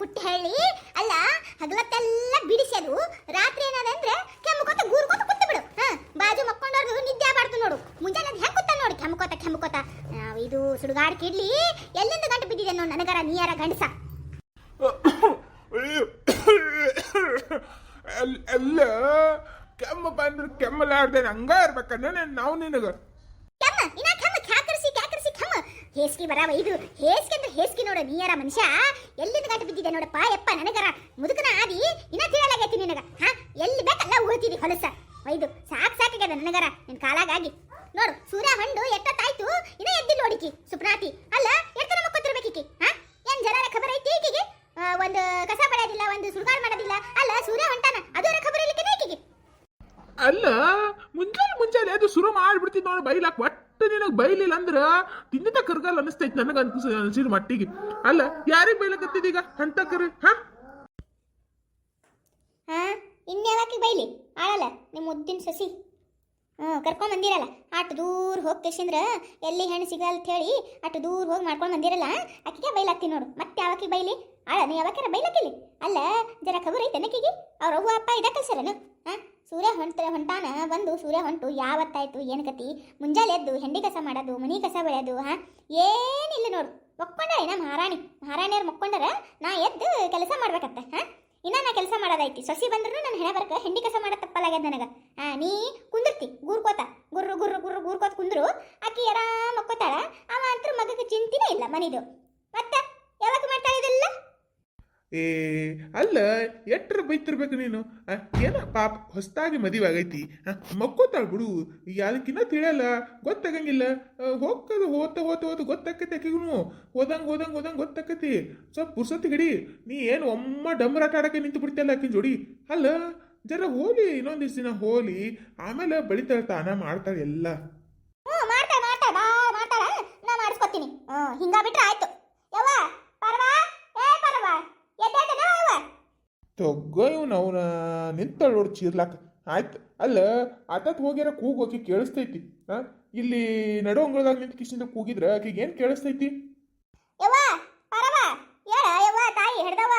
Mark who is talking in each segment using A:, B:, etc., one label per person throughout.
A: ಕುಟ್ಟಿ ಹೇಳಿ? ಅಲ್ಲ ಹಗಲತ್ತೆಲ್ಲ ಬಿಡಿಸೋದು. ರಾತ್ರಿ ಏನಾದಂದ್ರೆ ಕೆಮ್ಮಕೋತ ಗೂರ್ಕೋತ ಕುತ್ತು ಬಿಡು. ಹಾ ಬಾಜು ಮಕ್ಕೊಂಡವ್ರದು ನಿದ್ದೆ ಆಗ್ಬಾರ್ದು ನೋಡು. ಮುಂಜಾನೆ ಅದು ಹೆಂಗ್ ಕೂತ ನೋಡಿ ಕೆಮ್ಮಕೋತ ಕೆಮ್ಮಕೋತ ಇದು ಸುಡುಗಾಡ್ ಕಿಡ್ಲಿ ಎಲ್ಲಿಂದ ಗಂಟು ಬಿದ್ದಿದೆ ನೋಡಿ ನನಗರ ನೀಯರ ಗಂಡಸ.
B: ಅಲ್- ಅಲ್ಲ ಕೆಮ್ಮ ಬಂದ್ರೆ ಕೆಮ್ಮಲಾರ್ದೆ ಹಂಗ ಇರ್ಬೇಕನ್ನ ನಾವು ನಿನಗ.
A: ಕೆಮ್ಮ ಇನ್ನ ಕೆಮ್ಮ ಕ್ಯಾಕರಿಸಿ ಕ್ಯಾಕರಿಸಿ ಹೇಸ್ಕಿ ಬರಾವ ಇದು ಹೇಸ್ಕಿ ಅಂದ್ರೆ ಹೇಸ್ಕಿ ನೋಡ, ನೀಯರ ಮನುಷ್ಯ. ಎಲ್ಲಿಂದ ಗಾಟ ಬಿದ್ದಿದೆ ನೋಡಪ್ಪ, ಯಪ್ಪ ನನಗರ. ಮುದುಕನ ಆದಿ, ಇನ್ನ ತಿಳಿಯಲಾಗೈತಿ ನಿನಗ. ಹಾ, ಎಲ್ಲಿ ಬೇಕಲ್ಲ ಹೋಗ್ತಿದಿ ಹೊಲಸ. ಒಯ್ದು ಸಾಕ್ ಸಾಕಾಗ್ಯದ ನನಗರ, ನಿನ್ ಕಾಲಾಗಾಗಿ. ನೋಡು, ಸೂರ್ಯ ಹೊಂಡು ಎಷ್ಟೊತ್ತಾಯ್ತು ಇನ್ನ ಎದ್ದಿ ನೋಡಿಕಿ, ಸುಪ್ನಾತಿ. ಅಲ್ಲ ಎಷ್ಟನ ಮಕ್ಕೊತಿರ್ಬೇಕಿಕಿ ಹಾ? ಏನ್ ಜನರ ಖಬರ್ ಐತಿ ಈಕಿಗೆ? ಒಂದು ಕಸ ಪಡೆಯೋದಿಲ್ಲ, ಒಂದು ಸುಡುಗಾಡ್ ಮಾಡೋದಿಲ್ಲ. ಅಲ್ಲ, ಸೂರ್ಯ ಹೊಂಟಾನ ಅದರ ಖಬರ್ ಇಲ್ಲಿಕ್ಕೆ
B: ಅಲ್ಲ, ಮುಂಜಾನೆ ಮುಂಜಾನೆ ಅದು ಶುರು ಮಾಡ್ಬಿಡ್ತಿದ್ ನೋಡಿ, ಬೈಲಾಕ್ ಅನಿಸ್ತೈತಿ ನನಗೆ ಅನ್ಸ ಅನ್ಸಿದ ಮಟ್ಟಿಗೆ. ಅಲ್ಲ, ಯಾರಿಗೆ ಬೈಲಕತ್ತಿದೀಗ ಅಂತ ಕರಿ ಹಾ?
A: ಹಾ ಇನ್ಯಾವಾಕಿ ಬೈಲಿ? ಆಳಲ್ಲ, ನಿಮ್ಮ ಉದ್ದಿನ ಸಸಿ. ಹ್ಞೂ, ಕರ್ಕೊಂಡು ಬಂದಿರಲ್ಲ. ಅಷ್ಟು ದೂರ ಹೋಗಿ ಕೇಶಂದ್ರ ಎಲ್ಲಿ ಹೆಣ್ಣು ಸಿಗಲ್ಲ ಅಂತ ಹೇಳಿ ಅಷ್ಟು ದೂರ ಹೋಗಿ ಮಾಡ್ಕೊಂಡು ಬಂದಿರಲ್ಲ, ಆಕಿಗೆ ಬೈಲಾಕ್ತಿ ನೋಡು. ಮತ್ತೆ ಯಾವಾಕಿ ಬೈಲಿ? ಆಳ, ನೀ ಯಾವಾಗ ಬೈಲಾಕಿಲಿ ಅಲ್ಲ, ಜರ ಖಬರ್ ಐತೆ ನಕ್ಕಿಗೆ ಅವ್ರ ಅವ್ವ, ಅಪ್ಪ ಇದ ಕಲ್ಸರನು ಸೂರ್ಯ ಹೊಂಟ ಹೊಂಟಾನ, ಬಂದು ಸೂರ್ಯ ಹೊಂಟು, ಯಾವತ್ತಾಯ್ತು, ಏನು ಕತಿ ಮುಂಜಾನೆ ಎದ್ದು ಹೆಂಡಿ ಕಸ ಮಾಡೋದು, ಮನಿ ಕಸ ಬೆಳೆಯೋದು ಹಾ? ಏನಿಲ್ಲ ನೋಡು ಮಕ್ಕೊಂಡ ನಮ್ಮ ಮಹಾರಾಣಿ. ಮಹಾರಾಣಿಯವ್ರು ಮಕ್ಕೊಂಡರ ನಾ ಎದ್ದು ಕೆಲಸ ಮಾಡ್ಬೇಕತ್ತ, ಹಾ? ಇನ್ನ ನಾ ಕೆಲಸ ಮಾಡೋದೈತಿ ಸಸಿ ಬಂದ್ರು ನನ್ನ ಹೆಣ ಬರ್ಕ ಹೆಂಡಿ ಕಸ ಮಾಡೋ ತಪ್ಪಲಾಗ್ಯದ ನನಗೆ. ಆ ನೀ ಕುಂದಿರ್ತಿ, ಗೂರ್ಕೋತ. ಗುರ್ರು ಗುರ್ರು ಗುರ್ರು, ಗೂರ್ಕೋತ ಕುಂದ್ರು, ಆಕಿ ಆರಾಮ್ ಮಕ್ಕೋತಾಳ. ಅವ ಅಂತೂ ಮಗಕ್ಕೆ ಚಿಂತಿನೇ ಇಲ್ಲ ಮನಿದು. ಮತ್ತೆ ಯಾವಾಗ ಮಾಡ್ತಾಳೆ ಇದೆಲ್ಲ?
B: ಏ, ಅಲ್ಲ, ಎಟ್ರ ಬೈತಿರ್ಬೇಕು ನೀನು? ಏನ ಪಾಪ ಹೊಸ್ದಾಗಿ ಮದುವೆ ಆಗೈತಿ? ಮಕ್ಕೋತಾಳ ಬಿಡು. ಅದಕ್ಕಿನ್ನ ತಿಳಿಯಲ್ಲ, ಗೊತ್ತಾಗಂಗಿಲ್ಲ. ಹೋಗ್ತದ ಹೋತ ಹೋತ ಹೋತ ಗೊತ್ತಾಕೈತಿ ಆಕೆಗೂ ಹೋದಂಗೆ ಹೋದಂಗೆ ಹೋದಂಗೆ ಗೊತ್ತಾಕೈತಿ. ಸ್ವಲ್ಪ ಪುರ್ಸತಿ ಗಡಿ ನೀ ಏನು ಒಮ್ಮ ಡಂಬರಾಟ ಆಡಕ್ಕೆ ನಿಂತು ಬಿಡ್ತಿಯಲ್ಲ ಆಕಿನ ಜೋಡಿ? ಅಲ್ಲ, ಜರ ಹೋಲಿ ಇನ್ನೊಂದಿಷ್ಟು ದಿನ ಹೋಲಿ. ಆಮೇಲೆ ಬೆಳಿತಾಳೆ ತಾನ ಮಾಡ್ತಾಳೆ ಎಲ್ಲ.
A: ನಾ ಮಾಡಿಸ್ಕೊತೀನಿ. ಹಿಂಗ ಆಯ್ತು ಪರವಾ ಏ ಪರವಾ ಎದ್ದೇಳ್ತೇನೋ ಯವ್ವ
B: ತೊಗ್ಗೋ ಇವ್ನು ಅವನ ನಿಂತಳ ನೋಡಿ ಚೀರ್ಲಾಕ. ಆಯ್ತು ಅಲ್ಲ ಆತತ್ ಹೋಗ್ಯಾರ ಕೂಗು ಆಕಿ ಕೇಳಿಸ್ತೈತಿ. ಹಾಂ ಇಲ್ಲಿ ನಡು ಅಂಗಳದಾಗ ನಿಂತು ಕಿಶಿಂದ ಕೂಗಿದ್ರ ಆಕಿಗೆ ಏನು ಕೇಳಿಸ್ತೈತಿ?
A: ಯವ್ವ ಪರವ ಹೇಳ ಯವ್ವ ತಾಯಿ ಹಿಡ್ದವ?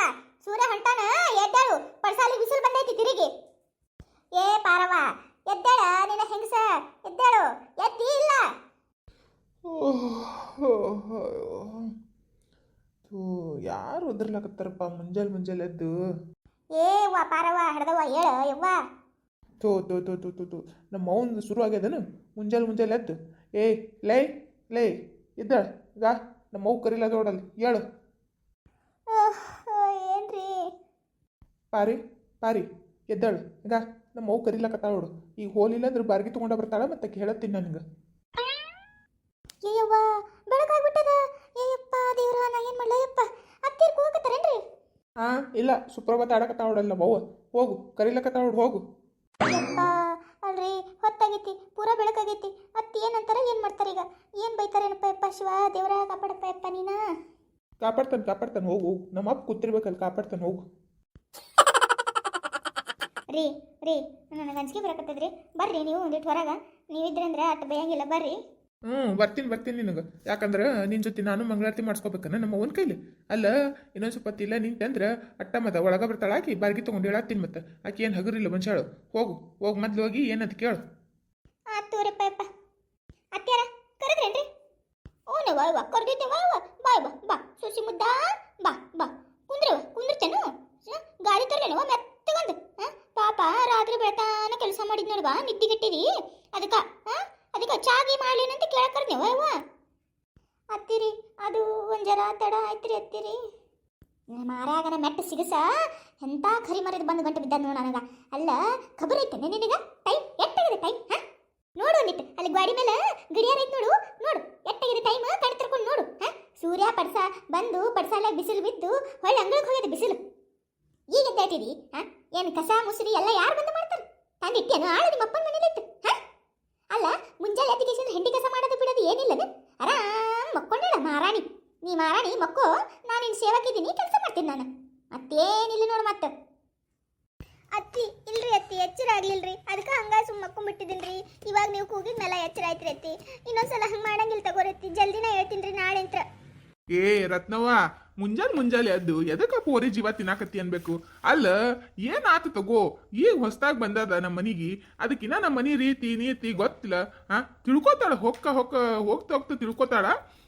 A: ಸೂರ್ಯ ಹೊಂಟಾನ? ಎದ್ದೇಳು? ಪಡ್ಸಾಲಿ ಬಿಸಿಲು ಬಂದೈತಿ ತಿರುಗಿ. ಏ ಪಾರವ ಎದ್ದಾಳ ನಿನ್ನ ಹೆಂಗಸ? ಎದ್ದೇಳು? ಎತ್ತಿ ಇಲ್ಲ?
B: ಯಾರು ಒದರ್ಲಾಕತ್ತಾರಪ್ಪ ಮುಂಜಾನೆ ಮುಂಜಾನೆ ಎದ್ದು?
A: ಏ ವಾ ಪಾರವ್ವ ಹಿಡ್ದವ ಹೇಳ ಯವ್ವ.
B: ತೋ ತೋ ತೋ ತೋ ಥೋ ಥೋ. ನಮ್ಮ ಮೌನ್ ಶುರು ಆಗ್ಯದನು ಮುಂಜಾನೆ ಮುಂಜಾಲೆ ಎದ್ದು ಏ ಲೈ ಲೈ ಎದ್ದಾಳ ಗಾ ನಮ್ಮ ಮೌ ಕರಿಲ್ಲ ನೋಡಲ್ಲಿ ಹೇಳು.
A: ಏನ್ರಿ?
B: ಪಾರಿ ಪಾರಿ ಎದ್ದಾಳು ಈಗ ನಮ್ಮ ಮೌ ಕರಿಲಕತ್ತಾಳ ನೋಡು. ಈಗ ಹೋಲಿಲ್ಲ ಅಂದ್ರೆ ಬಾರ್ಗಿ ತೊಗೊಂಡ ಬರ್ತಾಳ ಮತ್ತೆ ಹೇಳತ್ತೀನಿ ನನಗೆ.
A: ಏಯವ್ವ ಬೆಳಕಾಗ್ಬಿಟ್ಟದ ಏಯಪ್ಪ ದೇವ್ರ ನಾ ಏನ್ ಯಪ್ಪ? ಅತ್ತಿರ್ ಕೂಗತ್ತಾರೇನ್ರಿ
B: ಹಾ ಇಲ್ಲ ಸುಪ್ರಭಾತ ಆಡಕತ್ತಾಳ ನೋಡಲ್ಲ ಮೌವ ಹೋಗು ಕರಿಲಕತ್ತಾಳ ನೋಡು ಹೋಗು.
A: ಅಲ್ರಿ ಹೊತ್ತಾಗೈತಿ ಪೂರಾ ಬೆಳಕಾಗೈತಿ. ಅತ್ತಿ ಏನಂತಾರ ಏನ್ ಮಾಡ್ತಾರ ಈಗ? ಏನ್ ಬೈತಾರೇನಪ್ಪ ಯಪ್ಪ ಶಿವ ದೇವರ ಕಾಪಾಡಪ್ಪ ಯಪ್ಪ ನೀನಾ?
B: ಕಾಪಾಡ್ತಾನೆ ಕಾಪಾಡ್ತಾನೆ ಹೋಗು ನಮ್ಮ ಅಪ್ಪ ಕೂತಿರ್ಬೇಕಲ್ಲ ಕಾಪಾಡ್ತಾನೆ ಹೋಗು.
A: ರೀ ರೀ ನನಗೆ ಅಂಜಿಕೆ ಬರಕತ್ತದ್ರಿ. ಬರ್ರಿ ನೀವು ಒಂದಿಟ್ಟು ಹೊರಗ. ನೀವಿದ್ರೆ ಅಂದ್ರೆ ಅಟ್ ಬೈಯಂಗಿಲ್ಲ ಬರ್ರಿ.
B: ಹ್ಞೂ ಬರ್ತೀನಿ ಬರ್ತೀನಿ ನಿನಗೆ. ಯಾಕಂದ್ರೆ ನಿನ್ನ ಜೊತೆ ನಾನು ಮಂಗಳಾರತಿ ಮಾಡಿಸ್ಕೋಬೇಕನ್ನ ನಮ್ಮ ಅವನ ಕೈಲಿ. ಅಲ್ಲ, ಇನ್ನೊಂದು ಸ್ವಲ್ಪ ಇಲ್ಲ ನಿಂತಂದ್ರೆ ಅಟ್ಟ ಮದ ಒಳಗೆ ಬರ್ತಾಳೆ, ಆಕಿ ಬಾರ್ಗಿ ತೊಗೊಂಡು ಹೇಳಾತೀನಿ ಮತ್ತೆ. ಆಕಿ ಏನು ಹಗುರಿಲ್ಲ ಮನುಷ್ಯಾಳು ಹೋಗು, ಹೋಗಿ ಮೊದ್ಲು ಹೋಗಿ ಏನಂತ ಕೇಳು.
A: ಮೆತ್ತಗೊಂದು. ಪಾಪ, ರಾತ್ರಿ ಬೆಳತಾನ ಕೆಲಸ ಮಾಡಿದ್ ನೋಡುವ ಗಟ್ಟಿರಿ ಅದಕ್ಕ ಅದಕ್ಕ ಚಾಗಿ ಮಾಡ್ಲೇನಂತ ಕೇಳಕರ್ ನೀವು ಅವ ಅತ್ತಿರಿ, ಅದು ಒಂದು ತಡ ಆಯ್ತ್ರಿ ಅತ್ತಿರಿ. ಮಾರಾಗನ ಮೆಟ್ಟ ಸಿಗಸ? ಎಂತ ಖರಿ ಮರದ ಬಂದು ಗಂಟು ಬಿದ್ದ ನೋಡು ನನಗ. ಅಲ್ಲ, ಖಬರ್ ಐತೆ ನಿನಗ? ಟೈಮ್ ಎಟ್ಟಾಗಿದೆ ಟೈಮ್ ಹಾ? ನೋಡು ಒಂದಿಟ್ಟು ಅಲ್ಲಿ ಗಾಡಿ ಮೇಲೆ ಗಡಿಯಾರ ಐತೆ ನೋಡು ನೋಡು, ಎಟ್ಟಾಗಿದೆ ಟೈಮ್ ಕಣ್ ತಿರ್ಕೊಂಡು ನೋಡು, ಹಾ? ಸೂರ್ಯ ಪಡ್ಸ ಬಂದು ಪಡ್ಸಾಲ ಬಿಸಿಲು ಬಿದ್ದು ಹೊಳೆ ಅಂಗಳಕ್ಕೆ ಹೋಗಿದೆ ಬಿಸಿಲು. ಈಗ ಹೇಳ್ತೀರಿ ಹಾ? ಏನು ಕಸ, ಮುಸುರಿ ಎಲ್ಲ ಯಾರು ಬಂದು ಮಾಡ್ತಾರೆ? ತಂದಿಟ್ಟೇನು ಆಳು ನಿಮ್ಮ ಅಪ್ಪನ ಮನೇಲಿ ಇತ್ತು ಹಾ ಅಲ್ಲ ಮುಂಜಾನೆ ಎದ್ದಿಗೇಶನ್ ಹೆಂಡಿ ಕಸ ಮಾಡೋದು ಬಿಡೋದು ಏನಿಲ್ಲದ ಆರಾಮ್ ಮಕ್ಕೊಂಡಳ ಮಾರಾಣಿ ನೀ ಮಾರಾಣಿ ಮಕ್ಕು ನಾನು ನಿನ್ನ ಸೇವಕ್ಕಿದ್ದೀನಿ ಕೆಲಸ ಮಾಡ್ತೀನಿ ನಾನು. ಮತ್ತೇನಿಲ್ಲ ನೋಡು ಮತ್ತೆ. ಅತ್ತಿ ಇಲ್ರಿ ಅತ್ತಿ ಎಚ್ಚರ ಆಗ್ಲಿಲ್ರಿ. ಅದಕ್ಕೆ ಹಂಗ ಸುಮ್ ಮಕ್ಕೊಂಬಿಟ್ಟಿದ್ದೀನಿ ಇವಾಗ ನೀವು ಕೂಗಿದ ಮೇಲೆ ಎಚ್ಚರ ಆಯ್ತ್ರಿ ಅತ್ತಿ. ಇನ್ನೊಂದ್ಸಲ ಹಂಗ ಮಾಡಂಗಿಲ್ಲ ತಗೋರತ್ತಿ ಜಲ್ದಿನ ಹೇಳ್ತೀನಿ ನಾಳೆ ಅಂತ.
B: ಏ ರತ್ನವ್ವ ಮುಂಜಾನೆ ಮುಂಜಾನೆ ಅದು ಎದಕ್ಕ ಪೋರಿ ಜೀವ ತಿನ್ನಾಕತ್ತಿ ಅನ್ಬೇಕು? ಅಲ್ಲ ಏನ್ ಆತು ತಗೋ? ಈಗ ಹೊಸ್ದಾಗ್ ಬಂದದ ನಮ್ಮ ಮನಿಗೆ. ಅದಕ್ಕಿನ್ನ ನಮ್ಮ ಮನಿ ರೀತಿ ನೀತಿ ಗೊತ್ತಿಲ್ಲ. ಹಾ ತಿಳ್ಕೊತಾಳ ಹೊಕ್ಕ ಹೊಕ್ಕ ಹೋಗ್ತಾ ಹೋಗ್ತಾ ತಿಳ್ಕೊತಾಳ.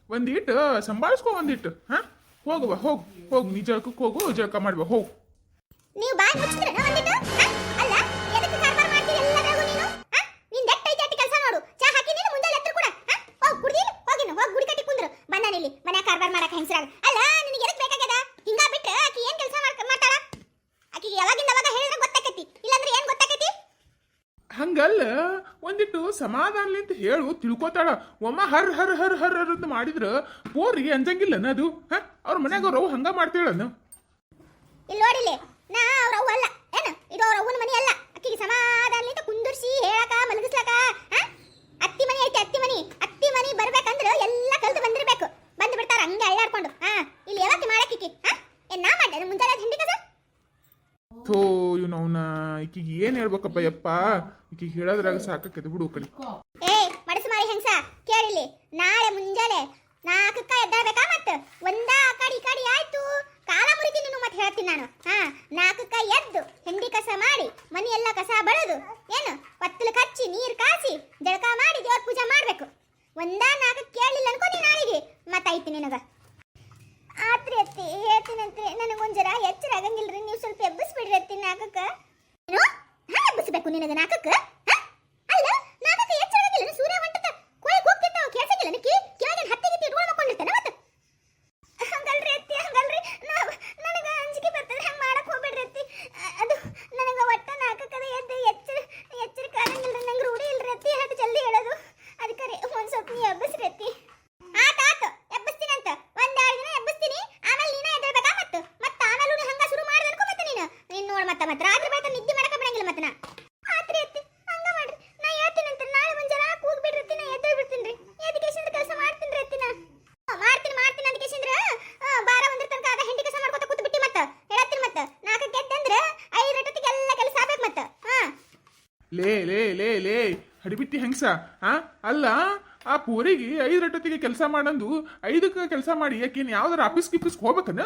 B: ಒಂದಿಟ್ಟು, ಸಂಭಾಳಿಸ್ಕೊ ಒಂದಿಟ್ಟು, ಹಾ? ಹೋಗುವ, ಹೋಗು ಹೋಗು, ನೀ ಹೋಗು, ಜಳಕ ಮಾಡುವ, ಹೋಗು.
A: ನೀವು ಬಾಯಿ ಮುಚ್ಚಿದ್ರೆ ಒಂದಿಟ್ಟು? ಅಲ್ಲ, ಎದಕ್ಕೆ ಕಾರ್ಬಾರ್ ಕೆಲಸ ನೋಡು. ಚಾ ಹಾಕಿ ಮುಂದೆ ಕೂಡ ಹೋಗಿ ಹೋಗ್ ಗುಡಿ ಕುಂದ್ರು. ಬಂದಾನ ಇಲ್ಲಿ ಕಾರ್ಬಾರ್ ಮಾಡಕ್ ಹೆಂಗಸ್ರಾಗ ಅಲ್ಲ ನಿನಗೆ ಎದಕ್ ಬೇಕಾಗ್ಯದ ಹಿಂಗ ಬಿಟ್ಟು ಆಕಿ ಏನ್ ಕೆಲಸ ಮಾಡ್ತಾಳ ಆಕಿಗೆ ಯಾವಾಗಿಂದ ಅವಾಗ ಹೇಳಿದ್ರೆ ಗೊತ್ತಾಕತಿ ಇಲ್ಲಾಂದ್ರೆ ಏನ್ ಗೊತ್ತಾಕತಿ
B: ಹಂಗಲ್ಲ ಒಂದಿಟ್ಟು ಸಮಾಧಾನಲಿಂತ ಹೇಳು ತಿಳ್ಕೊತಾಳ. ಒಮ್ಮ ಹರ್ ಹರ್ ಹರ್ ಹರ್ ಹರ್ ಅಂತ ಮಾಡಿದ್ರ ಪೋರಿ ಅಂಜಂಗಿಲ್ಲ ಅದು? ಹಾ? ಅವ್ರ ಮನ್ಯಾಗ ಅವ್ರವ್ ಹಂಗ ಮಾಡ್ತೇಳನು?
A: ಇಲ್ಲಿ ನೋಡಿಲಿ ನಾ ಅವ್ರ ಅವ್ವ ಅಲ್ಲ. ಏನು? ಇದು ಅವ್ರ ಅವ್ವನ ಮನಿ ಅಲ್ಲ. ಅಕ್ಕಿಗೆ ಸಮಾಧಾನಲಿಂತ ಕುಂದುರ್ಸಿ ಹೇಳಕ ಮಲಗಿಸ್ಲಕ ಹ? ಅತ್ತಿ ಮನಿ ಐತಿ ಅತ್ತಿ ಮನಿ. ಅತ್ತಿ ಮನಿ ಬರ್ಬೇಕಂದ್ರ ಎಲ್ಲ ಕಲ್ತು ಬಂದಿರ್ಬೇಕು. ಬಂದು ಬಿಡ್ತಾರ ಹಂಗೆ ಅಳ್ಳಾಡ್ಕೊಂಡು. ಹಾ ಇಲ್ಲಿ ಯಾವತ್ತಿ ಮಾಡಕ್ಕಿಕ್ಕಿ ಹಾ? ಏನ್ ನಾ ಮಾಡ್ದೆ? ಮುಂಜಾನೆ ಹಿಂಡಿ ಕಸ
B: ಥೋ ಇವ್ನು ಅವನ ಈಕಿಗೆ ಏನ್ ಹೇಳ್ಬೇಕಪ್ಪ ಯಪ್ಪ? ಈಕಿಗೆ ಹೇಳೋದ್ರಾಗ ಸಾಕಕ್ಕೆ ಬಿಡು ಕಡಿ
A: ಏ ಮಡಸು ಮಾರಿ ಹೆಂಗ್ಸ ಕೇಳಿಲಿ ನಾಳೆ ಮುಂಜಾನೆ ನಾಲ್ಕಕ್ಕ ಎದ್ದಾಳ್ಬೇಕಾ ಮತ್ತ ಒಂದ ಆ ಕಡಿ ಈ ಕಡಿ ಆಯ್ತು ಕಾಲ ಮುರಿತೀನಿ ನೀನು ಮತ್ತೆ ಹೇಳ್ತೀನಿ ನಾನು ಹಾ ನಾಲ್ಕಕ್ಕ ಎದ್ದು ಹೆಂಡಿ ಕಸ ಮಾಡಿ ಮನಿ ಎಲ್ಲ ಕಸ ಬಳೆದು ಏನು ಒತ್ತಲು ಕಚ್ಚಿ ನೀರ್ ಕಾಸಿ ಜಳಕ ಮಾಡಿ ದೇವ್ರ ಪೂಜೆ ಮಾಡ್ಬೇಕು ಒಂದ ನಾಲ್ಕಕ್ಕೆ ಕೇಳಲಿಲ್ಲ ಅನ್ಕೋ ನೀ ನಾಳೆಗೆ ಮತ್ತಾಯ್ತು ನಿನಗ ಆತ್ರಿ ಅತ್ತಿ ಹೇಳ್ತೀನಂತ್ರಿ ನನಗೊಂದ್ ಜರ ಎಚ್ಚರ ಆಗಂಗಿಲ್ರಿ ನೀವು ಸ್ವಲ್ಪ ಎಬ್ಬಿಸ್ಬಿಡ್ರಿ ಅತ್ತಿ ನಾಲ್ಕಕ್ಕ ಏನು ಹಾ ಎಬ್ಬಿಸ್ಬೇಕು ನಿನಗ ನಾಲ್ಕಕ್ಕ ಹಾ? ಅಲ್ಲ ನಾಲ್ಕಕ್ಕ ಎಚ್ಚರ ಆಗಂಗಿಲ್ಲ ಸೂರ್ಯ ಹೊಂಟದ ಕೋಳಿ ಹೋಗ್ತಿರ್ತಾವ ಕೇಳ್ಸಂಗಿಲ್ಲ ನಿಕ್ಕಿ ಕೆಳಗಿನ ಹತ್ತಿ ಗಿತ್ತಿ ಇಟ್ಕೊಂಡು ಮಕ್ಕೊಂಡಿರ್ತಾನೆ ಮತ್ತೆ ಹಂಗಲ್ರಿ ಅತ್ತಿ ಹಂಗಲ್ರಿ ನಾವ್ ನನಗ ಅಂಜಿಕೆ ಬರ್ತದೆ ಹಂಗ ಮಾಡಕ್ ಹೋಗ್ಬೇಡ್ರಿ ಅತ್ತಿ ಅ- ಅದು ನನಗ ಒಟ್ಟ ನಾಲ್ಕಕ್ಕದ ಎದ್ದು ಎಚ್ಚರ ಎಚ್ಚರಿಕೆ ಆಗಂಗಿಲ್ರಿ ನಂಗೆ ರೂಢಿ ಇಲ್ರಿ ಅತ್ತಿ ಹಟ್ಟು ಜಲ್ದಿ ಹೇಳೋದು ಅದಕ್ಕೆ ರೀ ಒಂದ್ ಸ್ವಲ್ಪ ನೀ ಎಬ್ಬಿಸ್ರಿ ಅತ್ತಿ ಆತ ಆತ ಎಬ್ಬಿಸ್ತೀನಿ ಅಂತ ಒಂದ್ ಎರಡು ದಿನ ಎಬ್ಬಿಸ್ತೀನಿ ಆಮೇಲೆ ನೀನೇ ಎದ್ದೇಳ್ಬೇಕಾ ಮತ್ತು ಮತ್ತೆ ಆಮೇಲೆ ನೀ ಹಂಗ ಶುರು ಮಾಡ್ದೆ ಅನ್ಕೋ ಮತ್ತೆ ನೀನು ನೀನ್ ನೋಡ್ ಮತ್ತೆ ಮತ್ತೆ ರಾತ್ರಿ ಬೆಳಕ ನಿದ್ದೆ ಮಾಡಕ ಬಿಡಂಗಿಲ್ಲ ಮತ್ತೆ ನಾ ಆತ್ರಿ ಅತ್ತಿ ಹಂಗ ಮಾಡ್ರಿ ನಾ ಹೇಳ್ತೀನಿ ಅಂತ ನಾಳೆ ಮುಂಜಾನೆ ಕೂಗ್ ಬಿಡ್ರಿ ಅತ್ತಿ ನಾ ಎದ್ದೇಳ್ ಬಿಡ್ತೀನಿ ರೀ ಎದಕ್ಕೆ ಕೆಲಸ ಮಾಡ್ತೀನಿ ರೀ ಅತ್ತಿ ನಾ ಹಾ, ಮಾಡ್ತೀನಿ ಮಾಡ್ತೀನಿ ಅಂತ ಕೇಸಿಂದ್ರ ಬಾರ ಒಂದ್ರ ತನಕ ಅದ ಹೆಂಡಿ ಕೆಲಸ ಮಾಡ್ಕೊತ ಕೂತ್ ಬಿಟ್ಟಿ ಮತ್ತ ಹೇಳತ್ತೀನಿ ಮತ್ತ ನಾಲ್ಕಕ್ಕೆ ಎದ್ದಂದ್ರ ಐದು ರಟತಿಗೆ ಎಲ್ಲ ಕೆಲಸ ಆಗ್ಬೇಕು ಮತ್ತ ಹಾ
B: ಲೇ ಲೇ ಲೇ ಲೇ ಹಡಿಬಿಟ್ಟಿ ಹೆಂಗ್ಸ? ಆ? ಅಲ್ಲ ಆ ಪೋರಿಗೆ ಐದು ರಟ್ಟತಿಗೆ ಕೆಲಸ ಮಾಡಂದು ಐದಕ್ಕೆ ಕೆಲಸ ಮಾಡಿ ಯಾಕೇನ್ ಯಾವ್ದಾರ ಆಫೀಸ್ ಗಿಫೀಸ್ ಹೋಗ್ಬೇಕನ?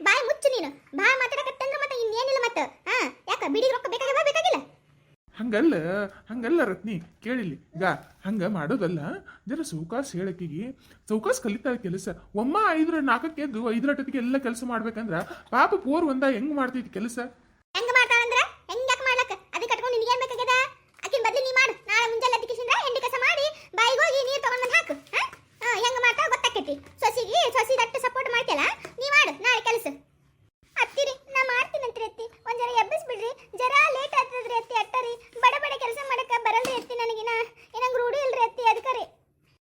A: ಬಾಯಿ ಮುಚ್ಚು ನೀನು. ಬಾಯಿ ಮಾತಾಡಕತ್ತಂದ್ರ ಮತ್ತೆ ಇನ್ನೇನಿಲ್ಲ ಮತ್ತ. ಹಾ ಯಾಕ ಬಿಡಿ ರೊಕ್ಕ ಬೇಕಾಗಿಲ್ಲ ಬೇಕಾಗಿಲ್ಲ?
B: ಹಂಗಲ್ಲ ಹಂಗಲ್ಲ ರತ್ನಿ ಕೇಳಿಲಿ ಈಗ ಹಂಗ ಮಾಡೋದಲ್ಲ. ಜರ ಸೌಕಾಸ್ ಹೇಳಕ್ಕಿಗೆ ಸೌಕಾಸ್ ಕಲಿತಾರ ಕೆಲಸ. ಒಮ್ಮ ಐದರ ನಾಲ್ಕಕ್ಕೆ ಎದ್ದು ಐದರ ಟತಿಗೆ ಎಲ್ಲ ಕೆಲಸ ಮಾಡ್ಬೇಕಂದ್ರ ಪಾಪ ಪೋರ್ ಒಂದ ಹೆಂಗ್ ಮಾಡ್ತೈತಿ ಕೆಲಸ?
A: ಹೆಂಗ್ ಮಾಡ್ತಾಳಂದ್ರ ಹೆಂಗ್ ಯಾಕೆ ಮಾಡ್ಲಕ್ಕ ಅದಕ್ಕೆ ಕಟ್ಕೊಂಡು ನಿನಗೆ ಏನ್ ಬೇಕಾಗ್ಯದ ಆಕಿನ ಬದ್ಲಿ ನೀ ಮಾಡು ನಾಳೆ ಮುಂಜಾನೆ ಅದಕ್ಕಿಂದ ಹೆಂಡಿ ಕಸ ಮಾಡಿ ಬಾಯಿಗೆ ಹೋಗಿ ನೀರು ತಗೊಂಡ್ ಬಂದು ಹಾಕು ಹಾ ಹಾ, ಹೆಂಗ ಮಾಡ್ತಾಳ ಗೊತ್ತಾಕೈತಿ ಸೊಸಿಗೆ ಸೊಸಿ ದಟ್ಟ ಸಪೋರ್ಟ್ ಮಾಡ್ತಿಯಲ್ಲ ನೀ ಮಾಡು ನಾಳೆ ಕೆಲಸ ಅತ್ತಿರಿ ನಾ ಮಾಡ್ತೀನಂತ್ರಿ ಅತ್ತಿ ಒಂದ್ ಜರ ಎಬ್ಬಿಸ್ ಬಿಡ್ರಿ ಜರ ಲೇಟ್ ಆಗ್ತದ್ರಿ ಅತ್ತಿ ಅಟ್ಟರಿ ಬಡ ಬಡ ಕೆಲಸ ಮಾಡಕ ಬರಲ್ರಿ ಅತ್ತಿ ನನಗಿನ ಏನಂಗ್ ರೂಢಿ ಇಲ್ರಿ ಅತ್ತಿ ಅದಕ್ಕರಿ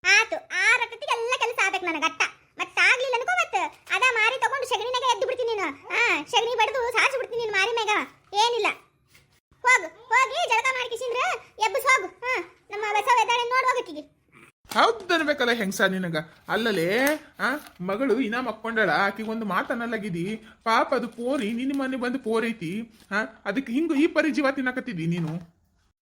A: ಆತು ಆ ರಟ್ಟತಿಗೆ ಎಲ್ಲ ಕೆಲಸ ಆಗ್ಬೇಕು ನನಗೆ ಅಟ್ಟ ಮತ್ತೆ ಆಗ್ಲಿಲ್ಲ ಅನ್ಕೋ ಮತ್ತೆ ಅದ ಮಾರಿ ತಗೊಂಡು ಸಗಣಿನಾಗ ಎದ್ದು ಬಿಡ್ತೀನಿ ನೀನು ಹಾ ಸಗಣಿ ಬಡ್ದು ಸಾರಿಸಿ ಬಿಡ್ತೀನಿ ನೀನು ಮಾರಿ ಮ್ಯಾಗ ಏನಿಲ್ಲ ಹೋಗು ಹೋಗಿ ಜಳಕ ಮಾಡ್ಕಿಸಿಂದ್ರ ಎಬ್ಬಸ್ ಹೋಗು ಹಾ ನಮ್ಮ ಬಸವ ಎದ್ದಾಳೆ ನೋಡ್ ಹೋಗಕ್ಕಿಗೆ
B: ಹೌದು ಹೆಂಗ್ಸ ನಿನಗ? ಅಲ್ಲಲೇ, ಆ, ಮಗಳು ಇನ್ನ ಮಕ್ಕೊಂಡಳ ಒಂದು ಮಾತನಲ್ಲಗಿದಿ ಪಾಪ ಅದು ಪೋರಿ, ನಿನ್ನ ಮನೆ ಬಂದು ಪೋರೈತಿ. ಹಾ ಅದಕ್ಕೆ ಹಿಂಗ ಈ ಪರಿ ಜೀವ ತಿನ್ನಕತ್ತಿದಿ ನೀನು?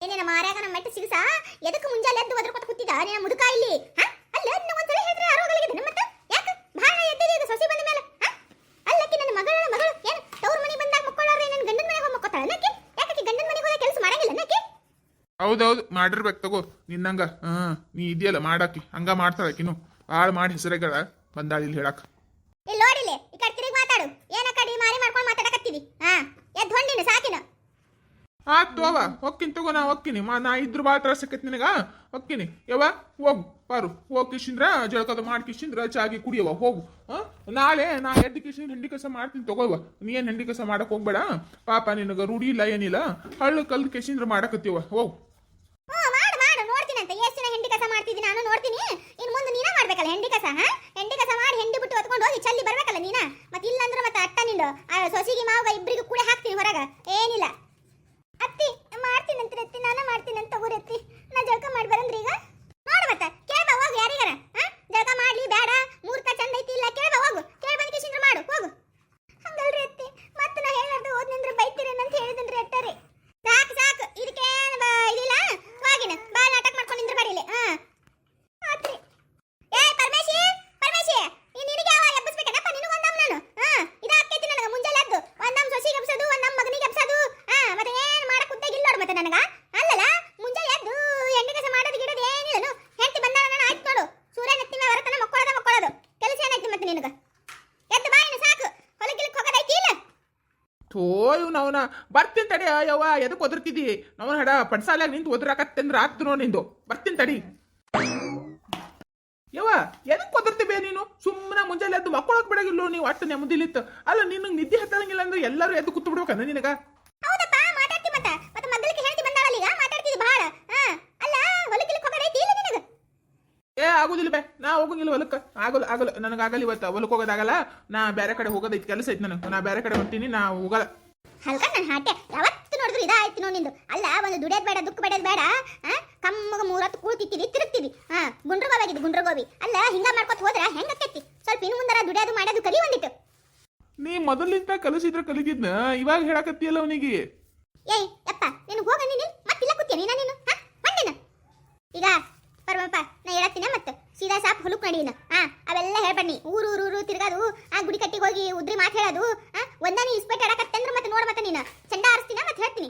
A: ಏನೇನ ಮಾರ್ಯಾಗ ನಮ್ಮ ಮೆಟ್ಟ ಸಿಗಸ? ಎದಕ್ಕೆ ಮುಂಜಾನೆ ಎದ್ದು ಒದ್ರಕೊತ ಕೂತಿದ್ದ? ನಿನ್ನ ಮುದುಕ ಇಲ್ಲಿ? ಹಾ ಅಲ್ಲ ನಿನ್ನ ಒಂದ್ಸಲ ಹೇಳಿದ್ರೆ ಆರೋಗ್ಯಲಿಗಿದೆ ನಮ್ಮ ಮತ್ತೆ ಯಾಕ? ಭಾಳ ಎದ್ದಿದೆ ಇದು ಸೊಸಿ ಬಂದ ಮೇಲೆ. ಹಾ ಅಲ್ಲಕ್ಕೆ ನನ್ನ ಮಗಳ, ಮಗಳು, ಏನು? ತವ್ರ ಮನೆ ಬಂದಾಗ ಮಕ್ಕೊಳ್ಳೋರು ನನ್ನ ಗಂಡನ ಮನೆಗೆ ಹೋಗಿ ಮಕ್ಕೋತಾಳ? ನಕ್ಕಿ ಯಾಕಕ್ಕೆ ಗಂಡನ ಮನೆಗೆ ಹೋಗಿ ಕೆಲಸ ಮಾಡಂಗಿಲ್ಲ? ನಕ್ಕಿ
B: ಹೌದೌದು ಮಾಡಿರ್ಬೇಕು ತಗೋ. ನಿನ್ನಂಗ ಹಾ ನೀ ಇದೆಯಲ್ಲ ಮಾಡಾಕಿ. ಹಂಗ ಮಾಡ್ತಾಳಕಿನು ಭಾಳ ಮಾಡಿ ಹೆಸರುಗಳ ಬಂದಾಳ ಇಲ್ಲಿ ಹೇಳಕ್.
A: ಇಲ್ಲಿ ನೋಡಿಲಿ ಈ ಕಡೆ ತಿರುಗಿ ಮಾತಾಡು. ಏನ ಕಡಿ ಮಾರಿ ಮಾಡ್ಕೊಂಡು ಮಾತಾಡಕತ್ತಿದಿ? ಹಾ ಎದ್ದು ಹೊಂಡಿನ ಸಾಕಿನ.
B: ಆತ್ ಅವ ಹೊಕ್ಕಿನಿ ತಗೋ ನಾ ಹೊಕ್ಕಿನಿ. ಮಾ ನಾ ಇದ್ರ ಭಾಳ ತ್ರಾಸ ಆಕೈತಿ ನಿನಗ. ಹೊಕ್ಕಿನಿ. ಯವ್ವ ಹೋಗು ಪಾರು ಹೋಗ್ ಕಿಶಿಂದ್ರ ಜಳಕದ ಮಾಡಿ ಕಿಶಿಂದ್ರ ಚಾಗಿ ಕುಡಿಯವ ಹೋಗು. ಹಾ ನಾಳೆ ನಾ ಎದ್ದು ಕಿಶಿಂದ್ರ ಹೆಂಡಿ ಕಸ ಮಾಡ್ತೀನಿ ತಗೋವ ನೀ ಏನ್ ಹೆಂಡಿ ಕಸ ಮಾಡಕ್ ಹೋಗ್ಬೇಡ? ಪಾಪ ನಿನಗೆ ರೂಢಿ ಇಲ್ಲ ಏನಿಲ್ಲ. ಹಳ್ಳು ಕಲ್ದು ಕಿಶಿಂದ್ರ ಮಾಡಕತ್ತೀವ ಹೋಗು
A: ಹ್ಞೂ ಮಾಡು ಮಾಡು ನೋಡ್ತೀನಿ ಅಂತ ಎಷ್ಟು ದಿನ ಹೆಂಡಿ ಕಸ ಮಾಡ್ತಿದ್ದೀನಿ ನಾನು ನೋಡ್ತೀನಿ ಇನ್ನು ಮುಂದೆ ನೀನ ಮಾಡ್ಬೇಕಲ್ಲ ಹೆಂಡಿ ಕಸ, ಹಾ? ಹೆಂಡಿ ಕಸ ಮಾಡಿ ಹೆಂಡಿ ಬಿಟ್ಟು ಹೊತ್ಕೊಂಡು ಹೋಗಿ ಚಲ್ಲಿ ಬರ್ಬೇಕಲ್ಲ ನೀನ? ಮತ್ತೆ ಇಲ್ಲಂದ್ರೆ ಮತ್ತೆ ಅಟ್ಟ ನಿಂದು ಆ ಸೊಸಿಗೆ ಮಾವ ಇಬ್ಬರಿಗೂ ಕೂಡ ಹಾಕ್ತೀನಿ ಹೊರಗ. ಏನಿಲ್ಲ. ಅತ್ತಿ, ಮಾಡ್ತೀನಿ ಅಂತ ಅತ್ತಿ, ನಾನು ಮಾಡ್ತೀನಿ ಅಂತ ತಗೋರಿ ಅತ್ತಿ ನಾ ಮಾಡಿ ಬರಂದ್ರೆ ಈಗ ನೋಡು ಮತ್ತೆ, ಕೇಳ್ಬ, ಹೋಗಿ ಯಾರಿಗಾರ, ಹಾ? ಮಾಡೋದು ನನಗ? ಅಲ್ಲಲ್ಲ, ಮುಂಜಾನೆ ಎದ್ದು ಎಣ್ಣೆ ಕಸ ಮಾಡೋದು ಗಿಡದ ಏನಿಲ್ಲ ಹೆಂಡತಿ ಬಂದಾಗ ನಾನು ಆಯ್ತು ನೋಡು. ಸೂರ್ಯ
B: ನೆತ್ತಿ ಮೇಲೆ
A: ಹೊರತನ ಮಕ್ಕೊಳ್ಳೋದ ಮಕ್ಕೊಳ್ಳೋದು ಕೆಲಸ ಏನಾಯ್ತು ಮತ್ತೆ ನಿನಗೆ? ಎದ್ದು ಬಾ ಇನ್ನು ಸಾಕು. ಹೊಲಗಿಲಕ್ಕೆ ಹೋಗೋದೈತಿ ಇಲ್ಲ?
B: ತೋಯ್ ನಾವನ ಬರ್ತೀನಿ ತಡಿ ಯವ್ವ ಎದಕ್ಕೆ ಒದರ್ತಿದ್ದಿ? ನಾವನ ಹಡ ಪಡ್ಸಾಲಾಗ ನಿಂತು ಒದರಾಕತ್ತಂದ್ರೆ ಆಗ್ತು ನೋಡಿ ನಿಂದು. ಬರ್ತೀನಿ ತಡಿ. ಯವ್ವ ಎದಕ್ಕೆ ಒದರ್ತಿವೆ ನೀನು? ಸುಮ್ಮನೆ ಮುಂಜಾನೆ ಎದ್ದು ಮಕ್ಕಳಕ್ಕೆ ಬಿಡಗಿಲ್ಲೋ ನೀವು ಅಷ್ಟು ನೆಮ್ಮದಿಲಿತ್ತು. ಅಲ್ಲ ನಿನ್ನ ನಿದ್ದೆ ಹತ್ತಂಗಿಲ್ಲ ಅಂದ್ರೆ ಎಲ್ಲರೂ ಎದ್ದು ಕೂತ್ಬಿಡ್ಬೇಕಂದ್ರೆ ನಿನಗ? ಆಗುದಿಲ್ಲ ಬೇ. ನಾ ಹೋಗಂಗಿಲ್ಲ ಹೊಲಕ್ಕೆ. ಆಗಲ್ಲ ಆಗಲ್ಲ. ನನಗಾಗಲ್ಲ ಇವತ್ತು. ಹೊಲಕ್ಕೆ ಹೋಗೋದಾಗಲ್ಲ. ನಾ ಬೇರೆ ಕಡೆ ಹೋಗೋದೈತಿ ಕೆಲಸ ಐತಿ ನನಗೆ. ನಾ ಬೇರೆ ಕಡೆ ಹೊಂಟೀನಿ ನಾ ಹೋಗಲ್ಲ.
A: ಹಲ್ಕ ನನ್ನ ಹಾಟೆ ಯಾವತ್ತು ನೋಡಿದ್ರು ಇದಾಯ್ತು ನೋಡಿ ನಿಂದು. ಅಲ್ಲ ಒಂದು ದುಡಿಯೋದು ಬೇಡ ದುಃಖ ಬೇಡದ್ ಬೇಡ. ಆ ಕಮ್ಮಗ ಮೂರತ್ತು ಕೂಳ್ತಿತ್ತೀವಿ ತಿರುಗ್ತಿದ್ವಿ ಹಾ ಗುಂಡ್ರಗೋವಿ. ಗುಂಡ್ರ ಗೋವಿ ಅಲ್ಲ ಹಿಂಗ ಮಾಡ್ಕೊತ ಹೋದ್ರೆ ಹೆಂಗ ಆಕೈತಿ? ಸ್ವಲ್ಪ ಇನ್ನು ಮುಂದರ ದುಡಿಯೋದು ಮಾಡೋದು ಕಲಿ ಒಂದಿಟ್ಟು.
B: ನೀ ಮೊದಲಿಂದ ಕಲಿಸಿದ್ರೆ ಕಲಿತಿದ್ನ. ಇವಾಗ ಹೇಳಕತ್ತಿಯಲ್ಲ ಅವನಿಗೆ.
A: ಏಯ್ ಯಪ್ಪ ನೀನು ಹೋಗ ನೀನು ಮತ್ತಿಲ್ಲ ಕೂತಿಯ ನೀನ ನೀನು ಹಾ ಬಂದಿನ ಈಗ ಪರಮಪ್ಪ ನಾ ಹೇಳತ್ತೀನಿ ಮತ್ತೆ ಸೀದಾ ಸಾಪ್ ಹೊಲಕ್ ನಡೀನ ಹಾ ಅವೆಲ್ಲ ಹೇಳ್ಬನ್ನಿ ಊರು ಊರು ಊರು ತಿರ್ಗಾದು ಆ ಗುಡಿ ಉದ್ರಿ ಮಾತು ಹೇಳೋದು ಒಂದ ಒಂದಾನಿ ಇಸ್ಪೆಟ್ ಆಡಕತ್ತಂದ್ರ ಮತ್ತೆ ನೋಡ ಮತ್ತೆ ನೀನು. ಚಂಡ ಆರಿಸ್ತೀನ ಮತ್ತೆ ಹೇಳ್ತೀನಿ.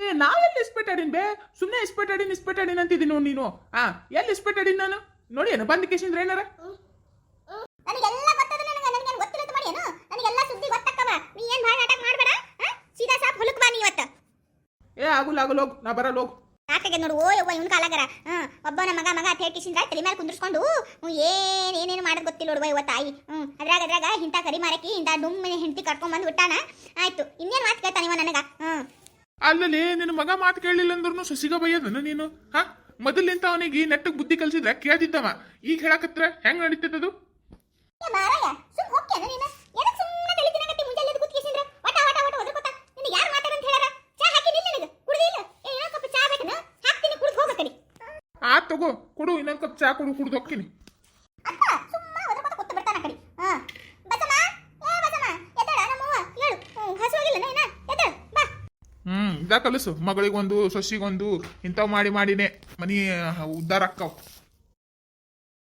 B: ಏ ನಾವೆಲ್ಲಿ ಇಸ್ಪೆಟ್ ಆಡಿನ್ ಬೇ? ಸುಮ್ಮನೆ ಇಸ್ಪೆಟ್ ಆಡಿನ್ ಇಸ್ಪೆಟ್ ಆಡಿನ್ ಅಂತಿದ್ದೀನಿ ನೋಡಿ ನೀನು. ಆ ಎಲ್ಲಿ ಇಸ್ಪೆಟ್ ಆಡಿನ್ ನಾನು? ನೋಡಿ ಏನು ಬಂದ ಕೇಸಿಂದ್ರ ಏನಾರ?
A: ನನಗೆಲ್ಲ ಗೊತ್ತದ ನನಗೆ ನನಗೆ ಗೊತ್ತಿಲ್ಲ ಅಂತ ಮಾಡಿ ಏನು? ನನಗೆಲ್ಲ ಸುದ್ದಿ ಗೊತ್ತಕ್ಕವ ನೀ ಏನು ಭಾಳ ನಾಟಕ ಮಾಡಬೇಡ ಸೀದಾ ಸಾಪ್ ಹೊಲಕ್ ಬಾ ನೀ ಇವತ್ತು.
B: ಏ ಆಗುಲ್ಲ ಆಗುಲ್ಲ ಹೋಗ್. ನಾ ಬರಲ್ಲ ಹೋಗ್.
A: ನಾಟಕ ನೋಡು ಓ ಯವ್ವ ಇವನ್ ಕಾಲಾಗರ. ಹ್ಮ್ ಒಬ್ಬನ ಮಗ ಮಗ ಅಂತ ಹೇಳ್ಕಿಸಿಂದ್ರ ತಲೆ ಮೇಲೆ ಕುಂದ್ರಿಸ್ಕೊಂಡು ಏನು ಏನ್ ಏನೇನು ಮಾಡೋದು ಗೊತ್ತಿಲ್ಲ ನೋಡುವ ಇವತ್ತು ತಾಯಿ. ಹ್ಮ್ ಅದ್ರಾಗ ಅದ್ರಾಗ ಇಂಥ ಕರಿ ಮಾರಕಿ ಇಂಥ ಡುಮ್ಮನೆ ಹೆಂಡತಿ ಕರ್ಕೊಂಡ್ ಬಂದು ಬಿಟ್ಟಾನ. ಆಯ್ತು ಇನ್ನೇನು ಮಾತು ಕೇಳ್ತಾನ ಇವ ನನಗ?
B: ಅಲ್ಲಲ್ಲಿ ನಿನ್ನ ಮಗ ಮಾತು ಕೇಳಲಿಲ್ಲ ಅಂದ್ರೂ ಸಸಿಗ ಬೈಯದನ ನೀನು? ಹಾ? ಮೊದಲಿಂದ ಅವನಿಗೆ ನೆಟ್ಟಗ್ ಬುದ್ಧಿ ಕಲಿಸಿದ್ರೆ ಕೇಳ್ತಿದ್ದವ ಈಗ ಹೇಳಕತ್ರ ಹೆಂಗ್ ನಡೀತದದು
A: ಏ ಮಾರಾಯ ಸುಮ್ ಹೋಗ್ತೇನೆ ನೀನು ಎದಕ್ ಸುಮ್ಮನೆ ತಲೆ ತಿನ್ನಕತ್ತಿ ಮುಂಜಾನೆ ಎದ್ದು ಕೂತ್ಕೇಸಿಂದ್ರ ವಟ ವಟ ವಟ ಒದರ್ಕೊತ ನಿನ್ನ ಯಾರು ಮಾತಾಡಂತ ಹೇಳಾರ ಚಾ ಹಾಕಿನಿಲ್ಲ ನನಗೆ ಕುಡ್ದಿಲ್ಲ ಏ ಏನೋ ಕಪ್ ಚಾ ಬೇಕನ ಹಾಕ್ತೀನಿ ಕುಡ್ದು ಹೋಗ ಕಡಿ
B: ಆ ತಗೋ ಕೊಡು ಇನ್ನೊಂದು ಕಪ್ ಚಾ ಕೊಡು ಕುಡ್ದು ಹೋಗ್ತೀನಿ.
A: ಅಪ್ಪ ಸುಮ್ಮನೆ ಒದರ್ಕೊತ ಕೂತು ಬಿಡ್ತಾನ ಕಡಿ. ಹಾ. ಬಸಮ್ಮ ಏ ಬಸಮ್ಮ ಎದ್ದಳ ನಮ್ಮವ್ವ ಹೇಳು ಹ್ಮ್ ಹಸುವಾಗಿಲ್ಲ ನೈನಾ ಎದ್ದಳ ಬಾ.
B: ಹ್ಮ್ ಇದ ಕಲಸು? ಮಗಳಿಗೊಂದು ಸೊಸಿಗೊಂದು ಇಂಥವು ಮಾಡಿ ಮಾಡಿನೇ. ಮನಿ ಉದ್ದಾರ